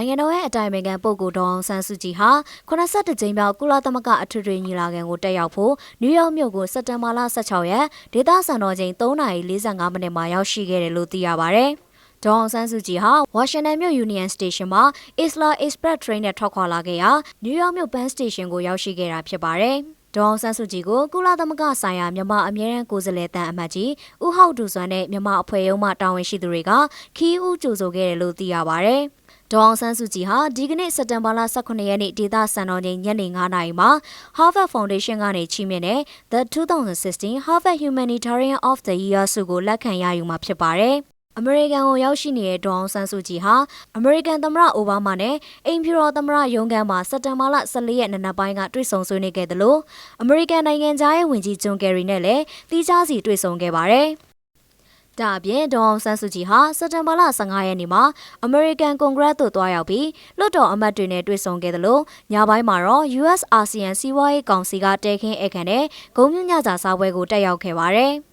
နိုင်ငံတော်ရဲ့အတိုင်ပင်ခံပုဂ္ဂိုလ်ဒေါအောင်ဆန်းစုကြည်ဟာ82ကြိမ်မြောက်ကုလသမဂ္ဂအထွေထွေညီလာခံကိုတက်ရောက်ဖို့နယူးယောက်မြို့ကိုစက်တင်ဘာလ16ရက်ဒေသစံတော်ချိန်3:45မိနစ်မှာရောက်ရှိခဲ့တယ်လို့သိရပါဗျ။ဒေါအောင်ဆန်းစုကြည်ဟာဝါရှင်တန်မြို့ Union Station မှာ Isla Express Train နဲ့ထွက်ခွာလာခဲ့ရာနယူးယောက်မြို့ Penn Station ကိုရောက်ရှိခဲ့တာဖြစ်ပါတယ်။ ဒေါအောင်ဆန်းစုကြည်ကိုကုလသမဂ္ဂဆိုင်ရာမြန်မာအမြဲတမ်းကိုယ်စားလှယ်တန်အမတ်ကြီးဦးဟောက်ဒူဆွမ်းနဲ့မြန်မာအဖွဲ့ရုံးမှတာဝန်ရှိသူတွေကခီးဦးကြိုဆိုခဲ့တယ်လို့သိရပါဗျ။ဒေါအောင်ဆန်းစုကြည်ဟာဒီကနေ့စက်တင်ဘာလ18ရက်နေ့ဒေသစံတော်ချိန်ညနေ9:00နာရီမှာ Harvard Foundation ကနေချီးမြှင့်တဲ့ The 2016 Harvard Humanitarian of the Year ဆုကိုလက်ခံရယူမှာဖြစ်ပါတယ်။ အမေရိကန်ကိုရောက်ရှိနေတဲ့ဒေါအောင်ဆန်းစုကြည်ဟာအမေရိကန်သမ္မတအိုဘားမားနဲ့အိမ်ဖြူတော်သမ္မတရုံးခန်းမှာစက်တင်ဘာလ14ရက်နေ့နက်ပိုင်းကတွေ့ဆုံဆွေးနွေးခဲ့တယ်လို့အမေရိကန်နိုင်ငံသားရဲ့ဝန်ကြီးဂျွန်ကယ်ရီနဲ့လည်းတီးခြားစီတွေ့ဆုံခဲ့ပါတယ်။ဒါအပြင်ဒေါအောင်ဆန်းစုကြည်ဟာစက်တင်ဘာလ15ရက်နေ့မှာအမေရိကန်ကွန်ဂရက်သို့သွားရောက်ပြီးလွှတ်တော်အမတ်တွေနဲ့တွေ့ဆုံခဲ့တယ်လို့ညပိုင်းမှာတော့ US ASEAN စီးပွားရေးကောင်စီကတဲခင်းဧကန်တဲ့ဂုံမြညစာစားပွဲကိုတက်ရောက်ခဲ့ပါတယ်။